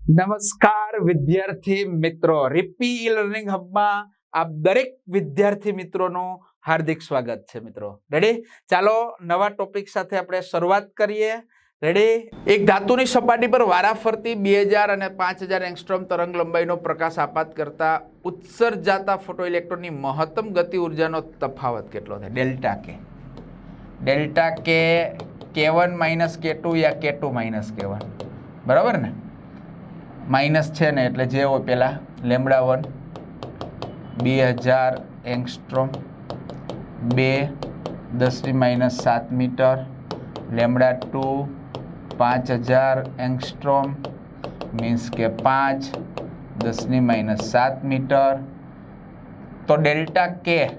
નમસ્કાર વિદ્યાર્થી મિત્રો રિપી ઈ લર્નિંગ હબમાં આપ દરેક વિદ્યાર્થી મિત્રોનું હાર્દિક સ્વાગત છે મિત્રો. રેડી ચાલો, નવા ટોપિક સાથે આપણે શરૂઆત કરીએ. રેડી એક ધાતુની સપાટી પર વારાફરતી બે હજાર અને પાંચ હજાર એંગસ્ટ્રોમ તરંગ લંબાઈનો પ્રકાશ આપાત કરતા ઉત્સર્જાતા ફોટો ઇલેક્ટ્રોનની મહત્તમ ગતિ ઉર્જાનો તફાવત કેટલો થાય ડેલ્ટા કે. Delta K K one minus K two યા કે ટુ માઇનસ કે વન બરાબર ને? માઇનસ છે ને એટલે જે હોય પહેલાં લેમડા વન, બે હજાર એંગસ્ટ્રોમ, બે દસની માઇનસ સાત મીટર લેમડા ટુ પાંચ હજાર એંગસ્ટ્રોમ મીન્સ કે પાંચ, દસની માઇનસ સાત મીટર. તો delta K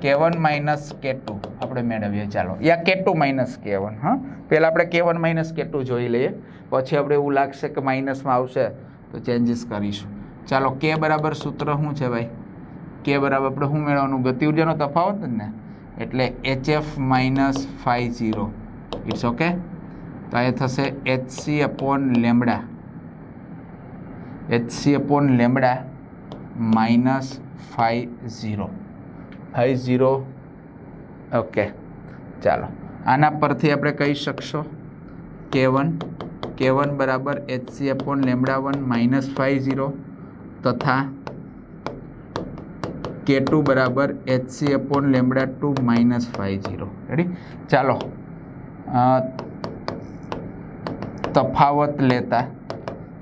K one minus K two આપણે મેળવીએ, ચાલો. યા કે ટુ માઇનસ કે વન હા? પહેલાં આપણે કે વન માઇનસ કે ટુ જોઈ લઈએ. પછી આપણે એવું લાગશે કે માઇનસમાં આવશે, તો ચેન્જીસ કરીશું. ચાલો કે બરાબર સૂત્ર શું છે ભાઈ? કે બરાબર આપણે શું મેળવવાનું? ગતિ ઉર્જાનો તફાવત જ ને? એટલે H F minus five zero it's okay તો એ થશે H C upon lambda H C upon lambda minus five zero five zero. Okay, ચાલો. આના પરથી આપણે કહી શકશો. કે વન કે વન બરાબર HC upon lambda one minus five zero તથા કે ટુ બરાબર HC upon lambda two minus five zero. Ready ચાલો. તફાવત લેતા.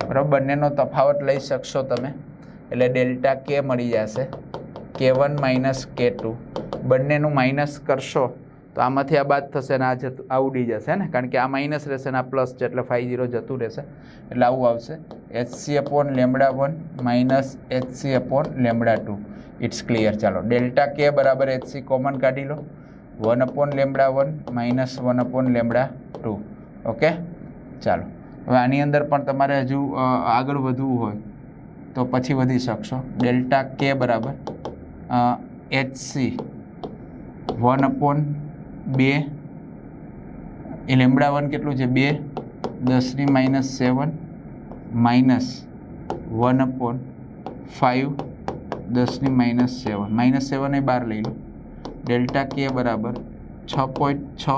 બરાબર, બંનેનો તફાવત લઈ શકશો તમે. એટલે ડેલ્ટા કે મળી જશે. K one minus K two બંનેનું માઇનસ કરશો, તો આમાંથી આ બાદ થશે ને આ જતું, આ ઉડી જશે ને? કારણ કે આ માઇનસ રહેશે ને આ પ્લસ છે એટલે ફાઇવ ઝીરો જતું રહેશે. એટલે આવું આવશે. HC upon lambda one minus HC upon lambda two it's clear ચાલો, ડેલ્ટા કે બરાબર એચસી કોમન કાઢી લો. One upon lambda one minus one upon lambda two okay ચાલો. હવે આની અંદર પણ તમારે હજુ આગળ વધવું હોય, તો પછી વધી શકશો. ડેલ્ટા કે બરાબર એચસી વન અપોન બે. એ લેમડા વન કેટલું છે? બે. દસની minus seven minus one upon five દસની માઇનસ સેવન માઇનસ સેવન એ બાર લઈ લો. ડેલ્ટા કે બરાબર છ પોઈન્ટ છ.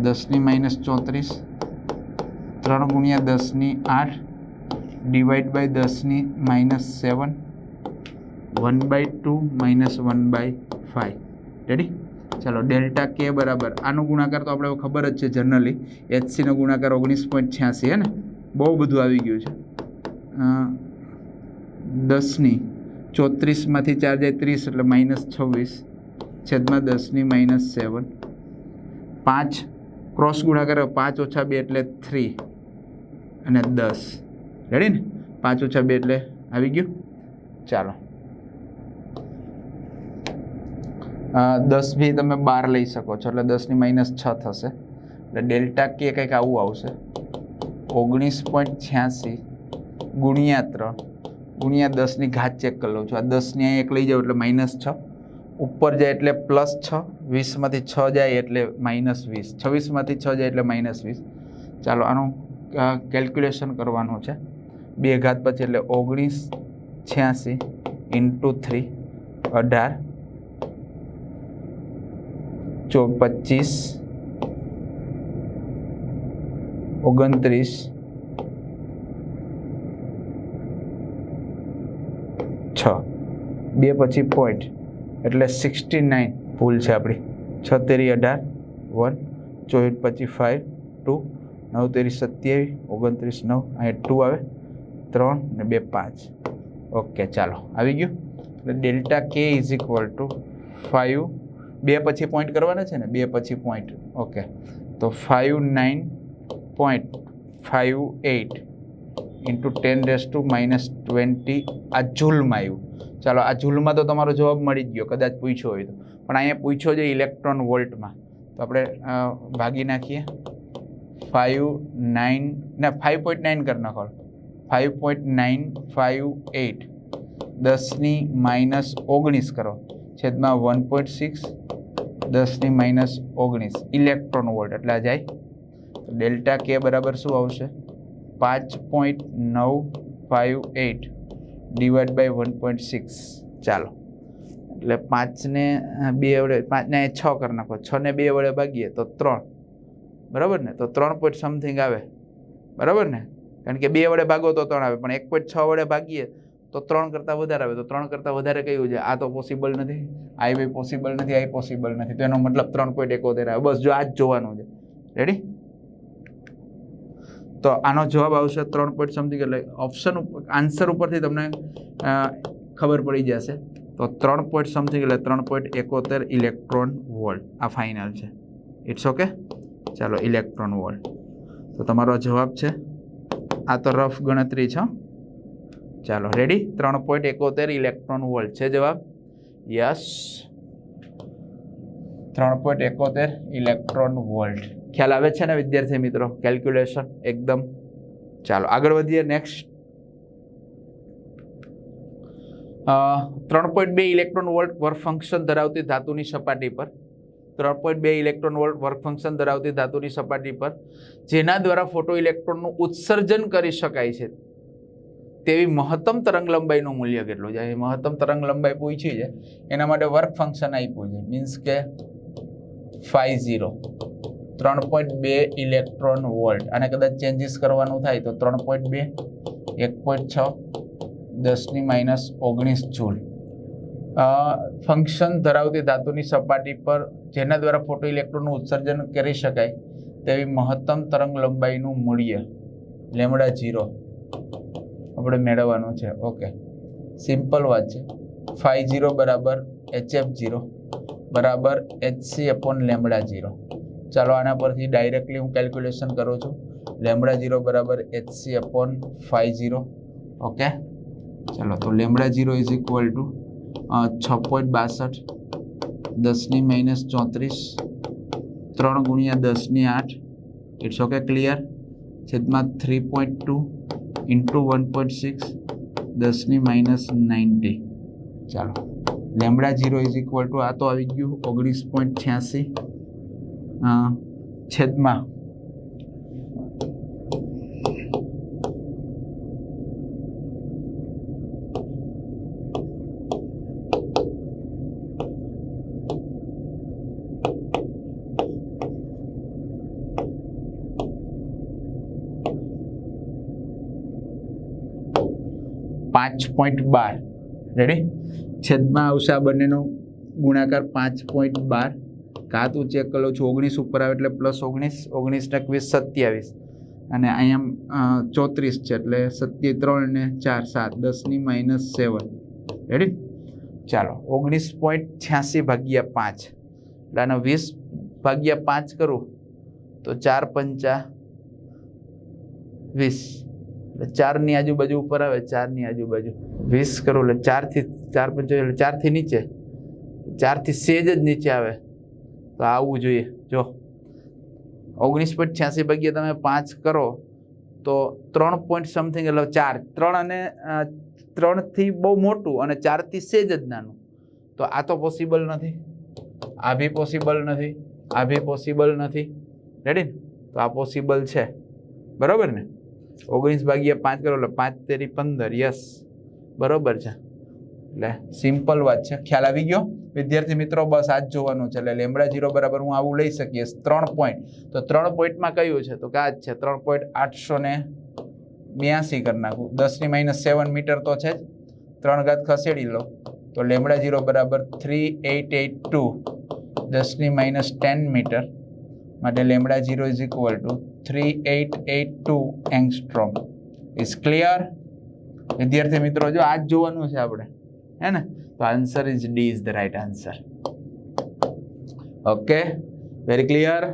દસની માઇનસ ચોત્રીસ. ત્રણ ગુણ્યા દસની આઠ. ડિવાઈડ બાય દસની minus seven one by two minus one by five ready ચાલો, ડેલ્ટા કે બરાબર. આનો ગુણાકાર તો આપણે ખબર જ છે જનરલી એચસીનો ગુણાકાર ઓગણીસ પોઈન્ટ છ્યાસી, હે ને? બહુ બધું આવી ગયું છે. દસની. ચોત્રીસમાંથી ચાર જાય ત્રીસ, એટલે માઇનસ છવ્વીસ. છેદમાં દસની માઇનસ સેવન પાંચ. ક્રોસ ગુણાકાર પાંચ ઓછા બે એટલે થ્રી અને દસ. રેડી ને? પાંચ ઓછા બે એટલે આવી ગયું. ચાલો. દસ બી તમે બાર લઈ શકો છો, એટલે દસની માઇનસ છ થશે. એટલે ડેલ્ટા કે કંઈક આવું આવશે. ઓગણીસ પોઈન્ટ છ્યાસી ગુણ્યા ત્રણ, ગુણ્યા દસની ઘાત ચેક કરી લઉં છું. આ દસની અહીં એક લઈ જાઉં એટલે માઇનસ છ. ઉપર જાય એટલે પ્લસ છ, વીસમાંથી છ જાય એટલે માઇનસ વીસ. છવ્વીસમાંથી છ જાય એટલે માઇનસ વીસ. ચાલો, આનું કેલ્ક્યુલેશન કરવાનું છે. બે ઘાત પછી એટલે ઓગણીસ છ્યાસી ઇન્ટુ થ્રી અઢાર. ચો પચીસ, ઓગણત્રીસ, છ. બે પછી પોઈન્ટ એટલે સિક્સટી નાઇન ભૂલ છે આપણી. છ અઢાર વન ચોવીસ પછી ફાઇવ ટુ નવ તેરી સત્યાવીસ, ઓગણત્રીસ, નવ, અહીંયા ટુ આવે, ત્રણ ને બે પાંચ. ઓકે ચાલો, આવી ગયું? એટલે ડેલ્ટા કે ઇઝ ઇક્વલ ટુ ફાઇવ બે પછી પોઈન્ટ કરવાના છે ને? બે પછી પોઈન્ટ ઓકે તો five nine point five eight into ten days two minus twenty આ જૂલમાં આવ્યું. ચાલો, આ જૂલમાં તો તમારો જવાબ મળી જ ગયો, કદાચ પૂછ્યો હોય તો. પણ અહીંયા પૂછ્યો છે ઇલેક્ટ્રોન વોલ્ટમાં તો આપણે ભાગી નાખીએ. ફાઇવ નાઇન ના ફાઇવ પોઈન્ટ નાઇન કરી નાખો. Five point nine five eight દસની માઇનસ ઓગણીસ કરો. છેદમાં વન પોઈન્ટ સિક્સ, દસની માઇનસ ઓગણીસ. ઇલેક્ટ્રોન વોલ્ટ એટલે આ જાય. ડેલ્ટા કે બરાબર શું આવશે? પાંચ પોઈન્ટ નવ five eight divide by one point six. ચાલો. એટલે પાંચને બે વડે, પાંચને છ કરી નાખો. છને બે વડે ભાગીએ તો ત્રણ. બરાબર ને? તો ત્રણ પોઈન્ટ સમથિંગ આવે. બરાબર ને? કારણ કે બે વડે ભાગો તો ત્રણ આવે. પણ એક પોઈન્ટ છ વડે ભાગીએ તો ત્રણ કરતાં વધારે આવે. તો ત્રણ કરતાં વધારે કયું છે? આ તો પોસિબલ નથી. આ બી પોસિબલ નથી, આ પોસિબલ નથી. તો એનો મતલબ ત્રણ પોઈન્ટ એકોતેર આવે. બસ જો આ જ જોવાનું છે. રેડી તો આનો જવાબ આવશે ત્રણ પોઈન્ટ સમથિંગ એટલે ઓપ્શન આન્સર ઉપરથી તમને ખબર પડી જશે. તો ત્રણ પોઈન્ટ સમથિંગ એટલે ત્રણ પોઈન્ટ એકોતેર ઇલેક્ટ્રોન વોલ્ટ આ ફાઇનલ છે. ઇટ્સ ઓકે ચાલો ઇલેક્ટ્રોન વોલ્ટ તો તમારો જવાબ છે, આ તો રફ ગણતરી છે. ચાલો રેડી ત્રણ પોઈન્ટ એકોતેર ઇલેક્ટ્રોન વોલ્ટ છે જવાબ? યસ ત્રણ પોઈન્ટ એકોતેર ઇલેક્ટ્રોન વોલ્ટ ખ્યાલ આવે છે ને વિદ્યાર્થી મિત્રો? કેલ્ક્યુલેશન એકદમ. ચાલો, આગળ વધીએ નેક્સ્ટ ત્રણ પોઈન્ટ બે ઇલેક્ટ્રોન વોલ્ટ વર્ક ફંક્શન ધરાવતી ધાતુની સપાટી પર. ત્રણ પોઈન્ટ બે ઇલેક્ટ્રોન વોલ્ટ વર્ક ફંક્શન ધરાવતી ધાતુની સપાટી પર. જેના દ્વારા ફોટો ઇલેક્ટ્રોનનું ઉત્સર્જન કરી શકાય છે. તેવી મહત્તમ તરંગ લંબાઈનું મૂલ્ય કેટલું છે? મહત્તમ તરંગ લંબાઈ પૂછી છે. એના માટે વર્ક ફંક્શન આપ્યું છે. મીન્સ કે ફાઈવ ઝીરો. ત્રણ પોઈન્ટ બે ઇલેક્ટ્રોન વોલ્ટ. અને કદાચ ચેન્જીસ કરવાનું થાય તો ત્રણ પોઈન્ટ બે, એક પોઈન્ટ છ, દસની માઇનસ ઓગણીસ જૂલ. ફંક્શન ધરાવતી ધાતુની સપાટી પર જેના દ્વારા ફોટો ઇલેક્ટ્રોનનું ઉત્સર્જન કરી શકાય તેવી મહત્તમ તરંગ લંબાઈનું મૂલ્ય લેમડા જીરો આપણે મેળવવાનું છે. ઓકે સિમ્પલ વાત છે. ફાઈવ જીરો બરાબર એચએફ જીરો બરાબર એચસી અપોન લેમડા જીરો ચાલો આના પરથી ડાયરેક્ટલી હું કેલ્ક્યુલેશન કરું છું. લેમડા જીરો બરાબર HC upon five zero okay ચાલો, તો lambda zero is equal to છ પોઈન્ટ બાસઠ દસની માઇનસ ચોત્રીસ, ત્રણ ગુણ્યા દસની આઠ. ઇટ્સ ઓકે ક્લિયર છેદમાં three point two into one point six દસની માઇનસ નાઇન્ટી ચાલો. Lambda zero is equal to આ તો આવી ગયું ઓગણીસ પોઈન્ટ છ્યાસી. છેદમાં પાંચ પોઈન્ટ બાર. રેડી છેદમાં આવશે આ બંનેનો ગુણાકાર પાંચ પોઈન્ટ બાર. કાં તું ચેક કરો છું, ઓગણીસ ઉપર આવે એટલે પ્લસ ઓગણીસ ઓગણીસ ને એકવીસ, સત્યાવીસ. અને અહીંયા ચોત્રીસ છે એટલે સત્ય ત્રણ ને ચાર સાત દસની માઇનસ સેવન રેડી ચાલો, ઓગણીસ પોઈન્ટ છ્યાસી ભાગ્યા પાંચ. એટલે આનો વીસ ભાગ્યા પાંચ કરું તો ચાર પંચા વીસ. એટલે ચારની આજુબાજુ ઉપર આવે, ચારની આજુબાજુ. વીસ કરોડ, એટલે ચારથી, ચાર પંચો એટલે ચારથી નીચે. ચારથી સેજ જ નીચે આવે. તો આવવું જોઈએ. જો, ઓગણીસ પોઈન્ટ છ્યાસી ભાગ્યા તમે પાંચ કરો, તો ત્રણ પોઈન્ટ સમથિંગ એટલે ચાર. ત્રણ અને ત્રણથી બહુ મોટું અને ચારથી સેજ જ નાનું. તો આ તો પોસિબલ નથી. આ બી પોસિબલ નથી. આ બી પોસિબલ નથી. રેડી તો આ પોસિબલ છે. બરાબર ને? ઓગણીસ ભાગ્યા પાંચ કરો એટલે પાંચ તેરી પંદર. યસ બરોબર છે. એટલે સિમ્પલ વાત છે. ખ્યાલ આવી ગયો? વિદ્યાર્થી મિત્રો, બસ આ જ જોવાનું છે. એટલે લેમડા જીરો બરાબર હું આવું લઈ શકીએ. ત્રણ પોઈન્ટ તો ત્રણ પોઈન્ટમાં કયું છે? તો કે આ જ છે. ત્રણ પોઈન્ટ આઠસો ને બ્યાસી કરી નાખું. દસની માઇનસ સેવન મીટર તો છે જ. ત્રણ ઘાત ખસેડી લો. તો લેમડા જીરો બરાબર થ્રી એટ એટ ટુ દસની માઇનસ ટેન મીટર. માટે lambda zero is equal to three eight eight two angstrom is clear વિદ્યાર્થી મિત્રો, જો આ જ જોવાનું છે આપણે, હે ને? તો answer is D is the right answer okay very clear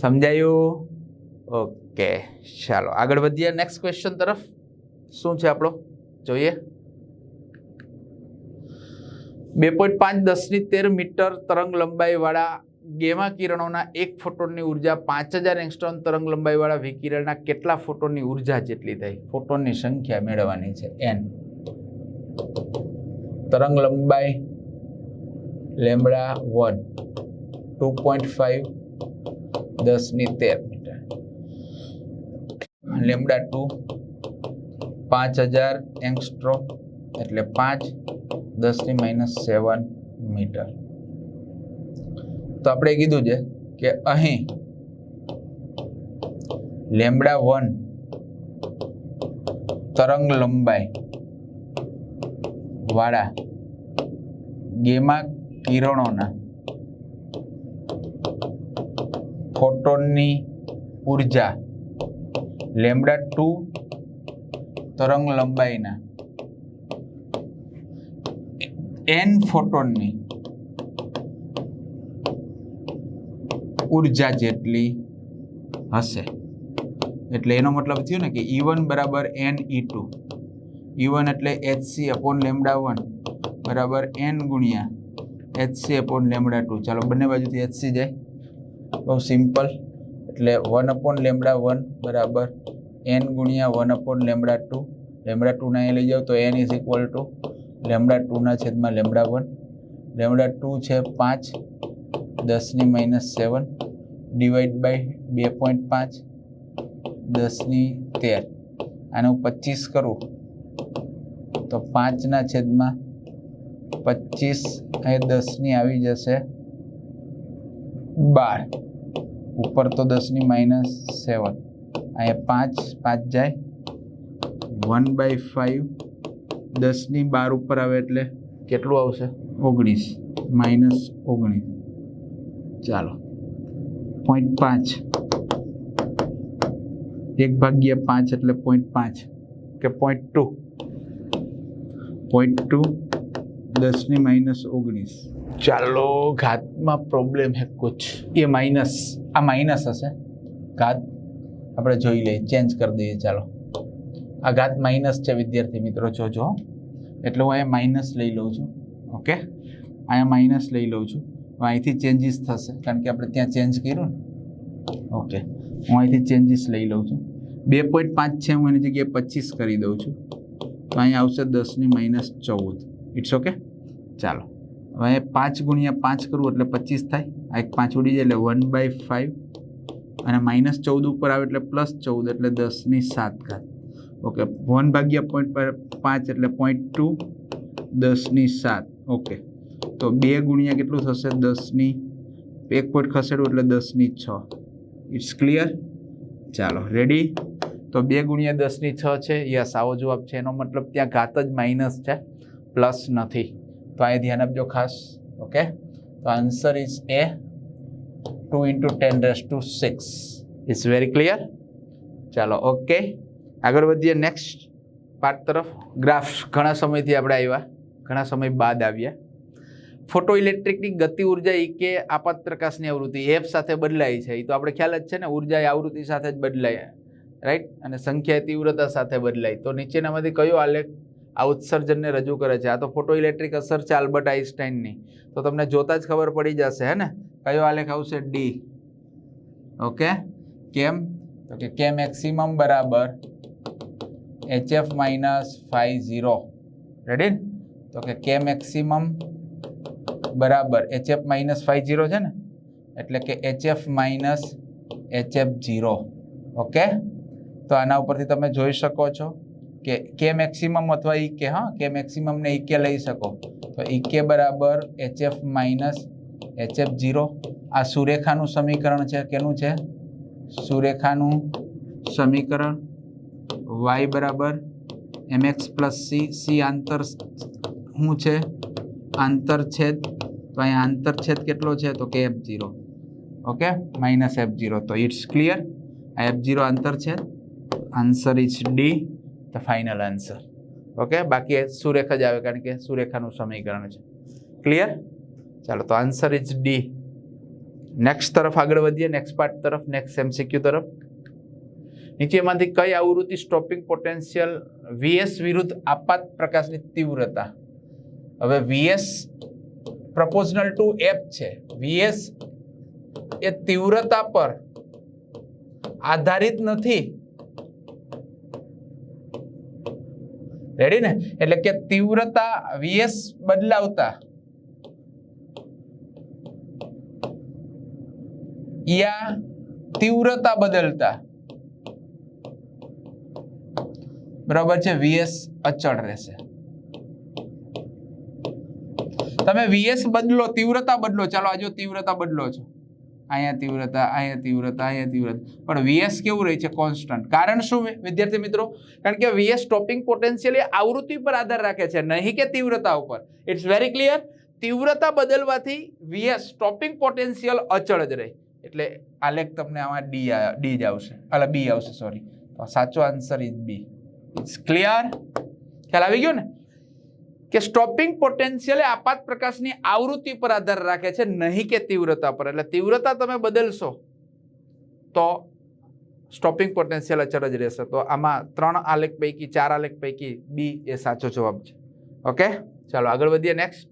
સમજાયું? ઓકે ચાલો, આગળ વધીએ. નેક્સ્ટ ક્વેશ્ચન તરફ. શું છે આપણો? જોઈએ. બે પોઈન્ટ પાંચ દસની તેર મીટર તરંગ લંબાઈવાળા ગેમા કિરણોના એક ફોટોનની ઊર્જા પાંચ હજાર એંગસ્ટ્રોન તરંગ લંબાઈવાળા વિકિરણના કેટલા ફોટોનની ઊર્જા જેટલી થઈ? ફોટોનની સંખ્યા મેળવવાની છે એન તરંગ લંબાઈ lambda one, two point five, દસની તેર મીટર. લેમડા ટુ, પાંચ હજાર એંગસ્ટ્રો એટલે પાંચ, દસની માઇનસ સેવન મીટર. તો આપણે કીધું છે કે અહીં લેમડા વન તરંગ લંબાઈ વાળા ગેમા કિરણોના ફોટોનની ઊર્જા લેમડા ટુ તરંગ લંબાઈના એન ફોટોનની ઊર્જા જેટલી હશે. એટલે એનો મતલબ થયો ને કે ઈ વન બરાબર N E two E one એટલે H C upon lambda one બરાબર એન ગુણ્યા H C upon lambda two ચાલો બંને બાજુથી એચ સી જાય. બહુ સિમ્પલ એટલે વન અપોન લેમડા વન બરાબર એન ગુણ્યા one upon lambda two lambda ટુના એ લઈ જાઓ તો N is equal to lambda ટુના છેદમાં લેમડા વન લેમડા ટુ છે પાંચ. દસની માઇનસ સેવન ડિવાઈડ બાય બે પોઈન્ટ પાંચ, દસની તેર. આને હું પચીસ કરું, તો પાંચના છેદમાં પચીસ એ દસની આવી જશે બાર. ઉપર તો દસની માઇનસ સેવન અહીંયા પાંચ પાંચ જાય. વન બાય ફાઈવ દસની બાર ઉપર આવે એટલે કેટલું આવશે? ઓગણીસ. માઇનસ ઓગણીસ. ચાલો. પોઈન્ટ પાંચ. એક ભાગ્યા પાંચ એટલે પોઈન્ટ પાંચ કે પોઈન્ટ ટુ પોઈન્ટ ટુ દસની માઇનસ ઓગણીસ. ચાલો ઘાતમાં પ્રોબ્લેમ હે કુછ. એ માઇનસ આ માઇનસ હશે. ઘાત આપણે જોઈ લઈએ ચેન્જ કરી દઈએ ચાલો. આ ઘાત માઇનસ છે વિદ્યાર્થી મિત્રો જોજો એટલે હું અહીંયા માઇનસ લઈ લઉં છું. ઓકે અહીંયા માઇનસ લઈ લઉં છું. અહીંથી ચેન્જીસ થશે કારણ કે આપણે ત્યાં ચેન્જ કર્યું ને. ઓકે હું અહીંથી ચેન્જીસ લઈ લઉં છું. બે પોઈન્ટ પાંચ છે હું એની જગ્યાએ પચીસ કરી દઉં છું. તો અહીંયા આવશે દસની માઇનસ ચૌદ. ઇટ્સ ઓકે ચાલો. હવે પાંચ ગુણ્યા પાંચ કરવું એટલે પચીસ થાય. આ એક પાંચ ઉડી જાય એટલે વન બાય ફાઇવ અને માઇનસ ચૌદ ઉપર આવે એટલે પ્લસ ચૌદ એટલે દસની સાત ઘાત. ઓકે વન ભાગ્યા પોઈન્ટ પાંચ એટલે પોઈન્ટ ટુ દસની સાત. ઓકે તો બે ગુણ્યા કેટલું થશે? દસની. એક પોઈન્ટ ખસેડવું એટલે દસની છ. ઇટ્સ ક્લિયર ચાલો રેડી તો બે ગુણ્યા દસની છ છે. યસ, આવો જવાબ છે. એનો મતલબ ત્યાં ઘાત જ માઇનસ છે. પ્લસ નથી. તો અહીં ધ્યાન આપજો ખાસ. ઓકે તો answer is A two into ten days two six is very clear ચાલો ઓકે આગળ વધીએ. નેક્સ્ટ પાર્ટ તરફ. ગ્રાફ ઘણા સમયથી આપણે આવ્યા. ઘણા સમય બાદ આવ્યા ફોટો ઇલેક્ટ્રિકની ગતિ ઊર્જા એ કે આપાત પ્રકાશની આવૃત્તિ. એફ સાથે બદલાય છે. એ તો આપણે ખ્યાલ જ છે ને, ઊર્જા એ આવૃત્તિ સાથે જ બદલાય. રાઈટ અને સંખ્યા તીવ્રતા સાથે બદલાય. તો નીચેનામાંથી કયો આલેખ આ ઉત્સર્જનને રજૂ કરે છે? આ તો ફોટો ઇલેક્ટ્રિક અસર છે આલ્બર્ટ આઇન્સ્ટાઈનની તો તમને જોતા જ ખબર પડી જશે, હે ને? કયો આલેખ આવશે? ડી ઓકે કેમ? તો કે કે મેક્સિમમ બરાબર H F minus phi zero ready તો કે કે મેક્સિમમ બરાબર H F minus phi zero છે ને? એટલે કે H F minus H F zero okay તો આના ઉપરથી તમે જોઈ શકો છો કે કે મેક્સિમમ અથવા ઈ કે હા કે મેક્સિમમને ઈ કે લઈ શકો. તો ઈ કે બરાબર H F minus H F zero આ સુરેખાનું સમીકરણ છે, કેનું છે? સુરેખાનું સમીકરણ વાય બરાબર M X plus C C આંતર શું છે? આંતરછેદ તો અહીંયા આંતરછેદ કેટલો છે તો કે F zero okay minus F zero તો ઇટ્સ ક્લિયર આ એફ ઝીરો આંતરછેદ answer is D the final answer okay બાકી સુરેખા જ આવે કારણ કે સુરેખાનું સમીકરણ છે. ક્લિયર ચાલો, તો આન્સર ઇઝ ડી નેક્સ્ટ તરફ આગળ વધીએ નેક્સ્ટ પાર્ટ તરફ નેક્સ્ટ એમસીક્યુ તરફ. નીચેમાંથી કઈ આવૃત્તિ સ્ટોપિંગ પોટેન્શિયલ વીએસ વિરુદ્ધ આપાત પ્રકાશની તીવ્રતા? હવે વીએસ પ્રપોઝનલ ટુ એફ છે. વીએસ એ તીવ્રતા પર આધારિત નથી. રેડી ને? એટલે કે તીવ્રતા વીએસ બદલાવતા. યા તીવ્રતા બદલતા. બરાબર છે? વીએસ અચળ રહેશે. તમે વીએસ બદલો, તીવ્રતા બદલો. ચાલો આજે તીવ્રતા બદલો છો. અહીંયા તીવ્રતા અહીંયા તીવ્રતા અહીંયા તીવ્રતા. પણ વીએસ કેવું રહે છે? કોન્સ્ટન્ટ કારણ શું વિદ્યાર્થી મિત્રો, કારણ કે વીએસ ટોપિંગ પોટેન્શિયલ આવૃત્તિ પર આધાર રાખે છે, નહીં કે તીવ્રતા ઉપર. ઇટ્સ વેરી ક્લિયર તીવ્રતા બદલવાથી વીએસ સ્ટોપિંગ પોટેન્શિયલ અચળ જ રહે. એટલે આલેખ તમને આમાં ડી ડી જ આવશે. એટલે બી આવશે સોરી સાચો answer is B it's clear ખ્યાલ આવી ગયો ને? કે સ્ટોપિંગ પોટેન્શિયલ આપાત પ્રકાશની આવૃત્તિ પર આધાર રાખે છે, નહીં કે તીવ્રતા પર. એટલે તીવ્રતા તમે બદલશો, તો સ્ટોપિંગ પોટેન્શિયલ અચળ જ રહેશે. તો આમાં ત્રણ આલેખ પૈકી, ચાર આલેખ પૈકી બી એ સાચો જવાબ છે. ઓકે? ચાલો, આગળ વધીએ નેક્સ્ટ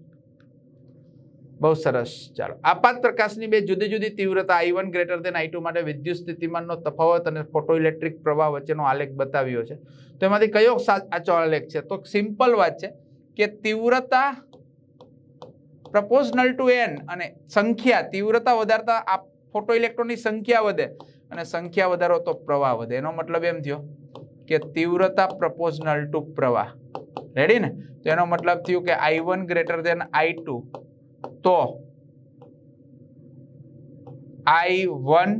બહુ સરસ. ચાલો, આપાત પ્રકાશની બે જુદી જુદી તીવ્રતા I one greater than I two માટે વિદ્યુત સ્થિતિમાનનો તફાવત અને ફોટો ઇલેક્ટ્રિક પ્રવાહ વચ્ચેનો આલેખ બતાવ્યો છે. તો એમાંથી કયો સાચો આલેખ છે? તો સિમ્પલ વાત છે. કે તીવ્રતા પ્રપોઝનલ ટુ એન અને સંખ્યા, તીવ્રતા વધારતા આ ફોટો ઇલેક્ટ્રોનની સંખ્યા વધે અને સંખ્યા વધારો તો પ્રવાહ વધે. એનો મતલબ એમ થયો કે તીવ્રતા પ્રપોઝનલ ટુ પ્રવાહ. રેડી ને? તો એનો મતલબ થયું કે I one greater than I two. તો I one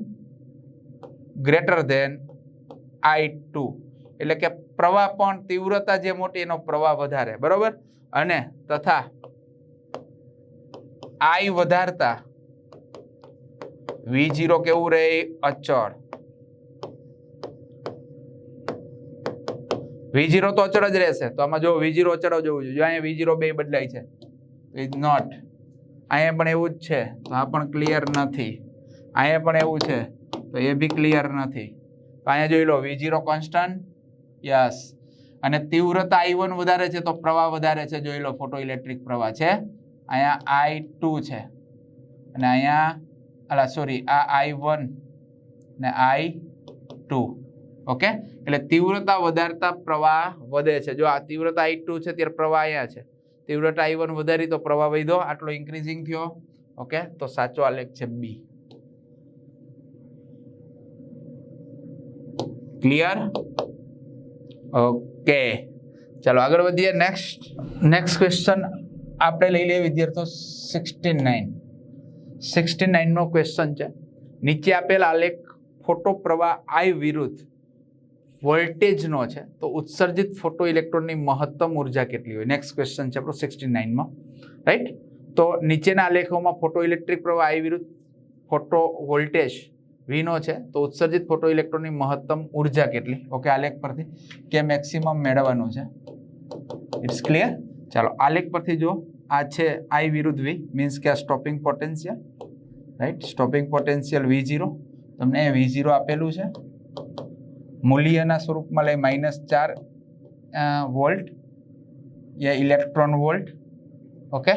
greater than I two. એટલે કે પ્રવાહ પણ તીવ્રતા જે મોટી એનો પ્રવાહ વધારે, બરોબર? અને તથા આઈ વધારતા વી જીરો કેવું રહે? અચળ. વી જીરો તો અચળ જ રહેશે. તો આમાં જો વી જીરો અચળ જ જોઈએ. જો અહીંયા વી જીરો બે બદલાય છે. ઇઝ નોટ અહીંયા પણ એવું જ છે. તો આ પણ ક્લિયર નથી. અહીંયા પણ એવું છે. તો એ બી ક્લિયર નથી. તો અહીંયા જોઈ લો વી જીરો કોન્સ્ટન્ટ યસ અને તીવ્રતા આઈ વન વધારે છે તો પ્રવાહ વધારે છે. જોઈ લો ફોટો ઇલેક્ટ્રિક પ્રવાહ છે. અહીંયા આઈ ટુ છે. અને અહીંયા, અલા સોરી આ આઈ વન ને આઈ ટુ ઓકે એટલે તીવ્રતા વધારતા પ્રવાહ વધે છે. જો આ તીવ્રતા આઈ ટુ છે, ત્યારે પ્રવાહ અહીંયા છે. તીવ્રતા આઈ વન વધારી તો પ્રવાહ વધ્યો. આટલો ઇન્ક્રીઝિંગ થયો. ઓકે તો સાચો આલેખ છે બી ક્લિયર ઓકે. ચાલો, આગળ વધીએ. નેક્સ્ટ નેક્સ્ટ ક્વેશ્ચન આપણે લઈ લઈએ વિદ્યાર્થીઓ. સિક્સટી નાઇન સિક્સટી નાઇનનો ક્વેશ્ચન છે. નીચે આપેલ આલેખ ફોટો પ્રવાહ આઈ વિરુદ્ધ વોલ્ટેજનો છે. તો ઉત્સર્જિત ફોટો ઇલેક્ટ્રોનની મહત્તમ ઊર્જા કેટલી હોય? નેક્સ્ટ ક્વેશ્ચન છે આપણો સિક્સટી નાઇનમાં રાઈટ તો નીચેના આલેખોમાં ફોટો ઇલેક્ટ્રિક પ્રવાહ આઈ વિરુદ્ધ ફોટો વોલ્ટેજ વીનો છે. તો ઉત્સર્જિત ફોટો ઇલેક્ટ્રોનની મહત્તમ ઊર્જા કેટલી? ઓકે આલેખ પરથી કે મેક્સિમમ મેળવવાનું છે. ઇટ્સ ક્લિયર ચાલો આલેખ પરથી જો આ છે આઈ વિરુદ્ધ વી મીન્સ કે આ stopping potential right stopping potential V zero તમને વી ઝીરો આપેલું છે. મૂલ્યના સ્વરૂપમાં લઈ માઇનસ ચાર વોલ્ટ યા ઇલેક્ટ્રોન વોલ્ટ ઓકે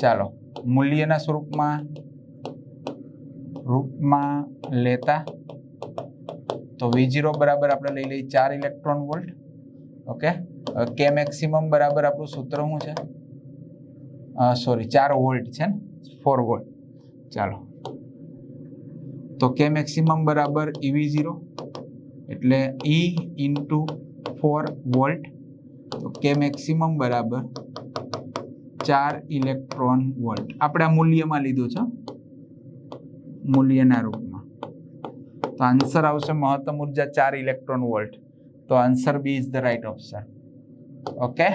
ચાલો, મૂલ્યના સ્વરૂપમાં રૂપમાં લેતા તો વી જીરો બરાબર આપણે લઈ લઈએ ચાર ઇલેક્ટ્રોન વોલ્ટ ઓકે કે મેક્સિમમ બરાબર આપણું સૂત્ર શું છે? સોરી ચાર વોલ્ટ છે ને? ફોર વોલ્ટ ચાલો. તો કે મેક્સિમમ બરાબર ઇવી ઝીરો એટલે ઈ ઇન્ટુ ફોર વોલ્ટ તો કે મેક્સિમમ બરાબર ચાર ઇલેક્ટ્રોન વોલ્ટ આપણે આ મૂલ્યમાં લીધું છે. મૂલ્યના રૂપમાં. તો આન્સર આવશે મહત્તમ ઊર્જા ચાર ઇલેક્ટ્રોન વોલ્ટ તો answer B is the right option okay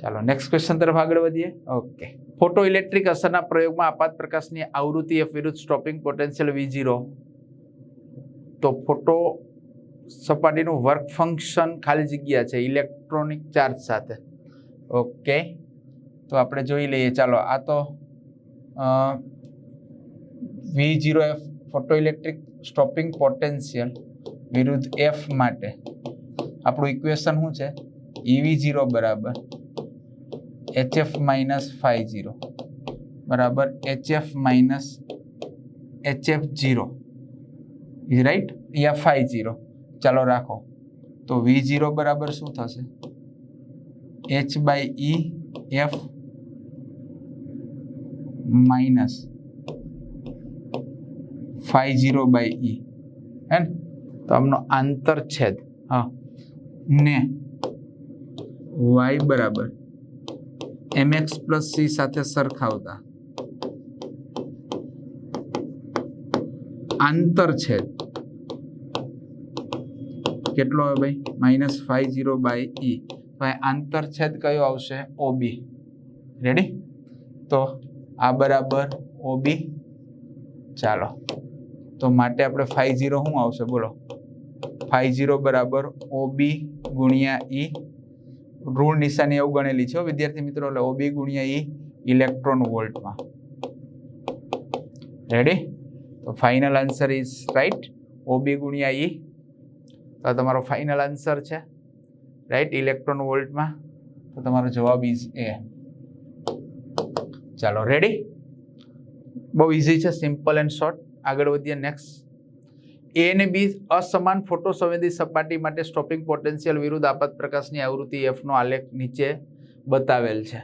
ચાલો નેક્સ્ટ ક્વેશ્ચન તરફ આગળ વધીએ. ઓકે ફોટો ઇલેક્ટ્રિક અસરના પ્રયોગમાં આપાત પ્રકાશની આવૃત્તિ એફ વિરુદ્ધ સ્ટોપિંગ પોટેન્શિયલ વી ઝીરો તો ફોટો સપાટીનું વર્ક ફંક્શન ખાલી જગ્યા છે ઇલેક્ટ્રોનિક ચાર્જ સાથે. ઓકે તો આપણે જોઈ લઈએ. ચાલો, આ તો V zero F photo electric stopping potential વિરુદ્ધ એફ માટે. આપણું ઇક્વેશન શું છે? ઇવી જીરો બરાબર H F minus phi zero બરાબર H F minus H F zero is right yeah phi zero ચાલો રાખો. તો વી જીરો બરાબર શું થશે? H by E F minus phi zero by E હે ને? તો આમનો આંતરછેદ હા. ને વાય બરાબર. એમ એક્સ પ્લસ સી સાથે સરખાવતા. આંતરછેદ કેટલો આવે ભાઈ? Minus phi zero by E ભાઈ આંતરછેદ કયો આવશે? ઓબી રેડી તો આ બરાબર ઓબી ચાલો. તો માટે આપણે ફાઈવ ઝીરો શું આવશે? બોલો. ફાઈવ ઝીરો બરાબર ઓબી ગુણ્યા ઈ ઋણ નિશાની એવું ગણેલી છે વિદ્યાર્થી મિત્રો. એટલે ઓબી ગુણ્યા ઈ ઇલેક્ટ્રોન વોલ્ટમાં રેડી તો final answer is right OB ગુણ્યા ઈ તો આ તમારો ફાઇનલ આન્સર છે. રાઈટ ઇલેક્ટ્રોન વોલ્ટમાં તો તમારો જવાબ ઇઝ એ ચાલો રેડી બહુ ઇઝી છે સિમ્પલ એન્ડ શોર્ટ આગળ વધીએ નેક્સ્ટ એ અને બી અસમાન ફોટો સંવેદી સપાટી માટે સ્ટોપિંગ પોટેન્શિયલ વિરુદ્ધ આપાત પ્રકાશની આવૃત્તિ એફનો આલેખ નીચે બતાવેલ છે.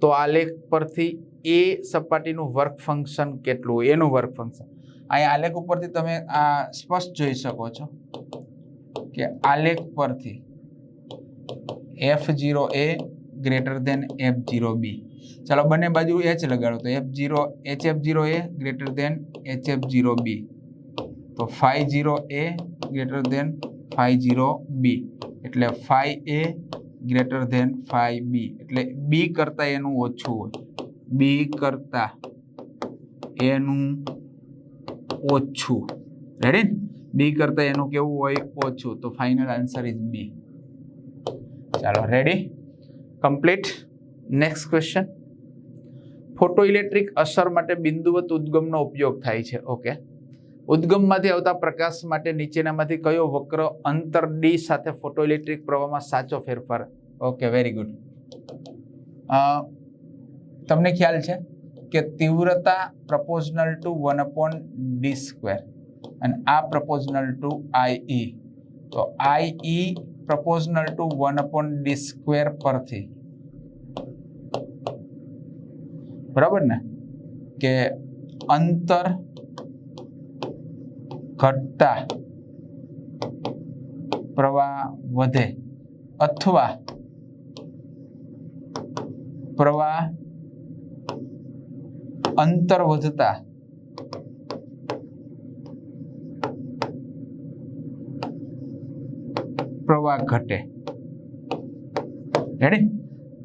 તો આલેખ પરથી એ સપાટીનું વર્ક ફંક્શન કેટલું? એનું વર્ક ફંક્શન. અહીંયા આલેખ ઉપરથી તમે આ સ્પષ્ટ જોઈ શકો છો કે આલેખ પરથી F zero A greater than F zero B ચાલો બંને બાજુ એચ લગાડો. તો F zero H F zero A greater than H F zero B તો phi zero A greater than phi zero B એટલે phi A greater than phi B એટલે B કરતાં એનું ઓછું હોય. બી કરતાં એનું ઓછું. રેડી બી કરતાં એનું કેવું હોય? ઓછું. તો ફાઇનલ આન્સર ઇઝ બી ચાલો ready complete next question photo electric અસર માટે બિંદુવત ઉદ્ગમનો ઉપયોગ થાય છે. ઓકે ઉદ્ગમમાંથી આવતા પ્રકાશ માટે નીચેનામાંથી કયો વક્ર અંતર ડી સાથે ફોટો ઇલેક્ટ્રિક પ્રવાહમાં સાચો ફેરફાર? ઓકે વેરી ગુડ તમને ખ્યાલ છે કે તીવ્રતા proportional to one upon D square અને આ પ્રપોઝનલ ટુ આઈઈ તો IE proportional to one upon D square પરથી બરાબર ને? કે અંતર ઘટતા પ્રવાહ વધે અથવા પ્રવાહ અંતર વધતા પ્રવાહ ઘટે. રેડી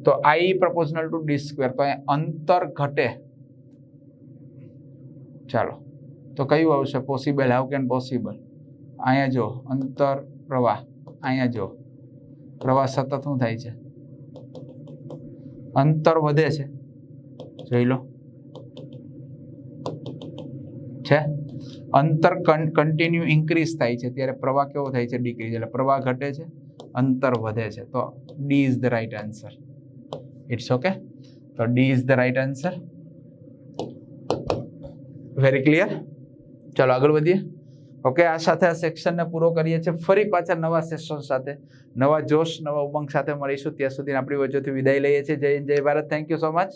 તો I proportional to D square તો અહીંયા અંતર ઘટે. ચાલો. તો કયું આવશે? પોસિબલ હાઉ કેન પોસિબલ અહીંયા જો અંતર પ્રવાહ. અહીંયા જો પ્રવાહ સતત શું થાય છે? અંતર વધે છે. જોઈ લો. છે? અંતર કન્ટિન્યુ ઇન્ક્રીઝ થાય છે. ત્યારે પ્રવાહ કેવો થાય છે? ડિક્રીઝ એટલે પ્રવાહ ઘટે છે. અંતર વધે છે. તો D is the right answer it's okay તો D is the right answer very clear ચાલો આગળ વધીએ. ઓકે આ સાથે આ સેક્શનને પૂરો કરીએ છીએ. ફરી પાછા નવા સેશન સાથે, નવા જોશ, નવા ઉમંગ સાથે મળીશું. ત્યાં સુધી આપણી વચ્ચેથી વિદાય લઈએ છીએ. જય હિન્દ, જય Bharat. Thank you so much